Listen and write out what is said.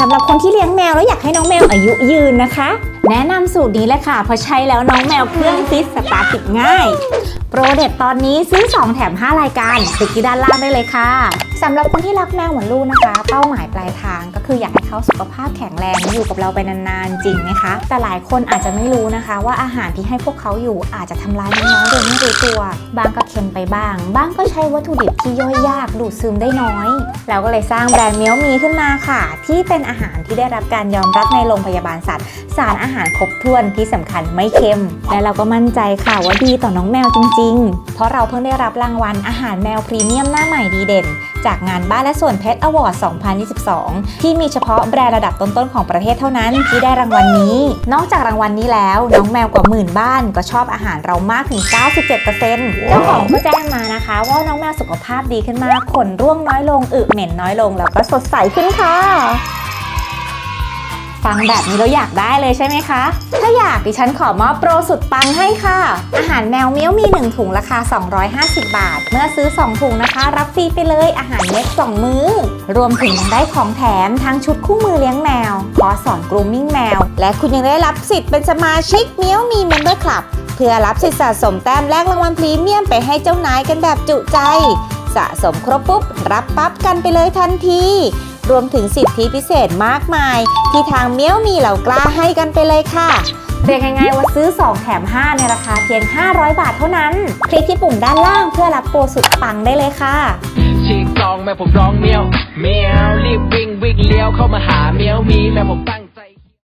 สำหรับคนที่เลี้ยงแมวแล้วอยากให้น้องแมวอายุยืนนะคะ แนะนำสูตรนี้เลยค่ะเพราะใช้แล้วน้องแมวเครื่องฟิตสตาร์ติดง่าย โปรเด็ดตอนนี้ซื้อ 2 แถม 5 รายการคลิกที่ด้านล่างได้เลยค่ะสำหรับคนที่รักแมวเหมือนลูกนะคะ เป้าหมายปลายทางก็คืออยากให้เขาสุขภาพแข็งแรงอยู่กับเราไปนานๆจริงไหมคะ แต่หลายคนอาจจะไม่รู้นะคะ ว่าอาหารที่ให้พวกเขาอยู่อาจจะทำร้ายน้องๆโดยไม่รู้ตัว บางก็เค็มไปบ้างบ้างก็ใช้วัตถุดิบที่ย่อยยากดูดซึมได้น้อย เราก็เลยสร้างแบรนด์เมียวมีขึ้นมาค่ะ ที่เป็นอาหารที่ได้รับการยอมรับในโรงพยาบาลสัตว์ สารอาหารครบถ้วนที่สำคัญไม่เค็ม และเราก็มั่นใจค่ะว่าดีต่อน้องแมวจริง ๆ เพราะเราเพิ่งได้รับรางวัลอาหารแมวพรีเมียมหน้าใหม่ดีเด่นจากงานบ้านและส่วนเพชรอวอร์ด 2022 ที่มีเฉพาะแบรนด์ระดับต้นๆของประเทศเท่านั้นที่ได้รางวัลนี้ นอกจากรางวัลนี้แล้ว น้องแมวกว่าหมื่นบ้านก็ชอบอาหารเรามากถึง 97%เจ้าของก็แจ้งมานะคะ ว่าน้องแมวสุขภาพดีขึ้นมากขนร่วงน้อยลงอึเหม็นน้อยลงแล้วก็สดใสขึ้นค่ะ ฟังแบบนี้แล้วอยากได้เลยใช่ไหมคะ ถ้าอยากดิฉันขอมอบโปรสุดปังให้ค่ะ อาหารแมวเมี้ยวมี 1 ถุงราคา 250 บาท เมื่อซื้อ 2 ถุงนะคะ รับฟรีไปเลยอาหารเม็ด2มื้อ รวมถึงยังได้ของแถมทั้งชุดคู่มือเลี้ยงแมวคอสสอนกรูมมิ่งแมว และคุณยังได้รับสิทธิ์เป็นสมาชิกเมี้ยวมีเมมเบอร์คลับเพื่อรับสิทธิ์สะสมแต้มแลกรางวัลพรีเมียมไปให้เจ้านายกันแบบจุใจ สะสมครบปุ๊บ รับปั๊บกันไปเลยทันที รวมถึงสิทธิพิเศษมากมาย ที่ทางเมี้ยวมีเหล่ากล้าให้กันไปเลยค่ะเรียกง่ายๆว่าซื้อ 2 แถม 5 ในราคาเพียง 500 บาทเท่านั้น คลิกที่ปุ่มด้านล่างเพื่อรับโปรสุดปังได้เลยค่ะฉีกองแม่ผมร้องเมียวเมียวรีบวิ่งวิ่งเลี้ยวเข้ามาหาเมียวมีแม่ผมตั้ง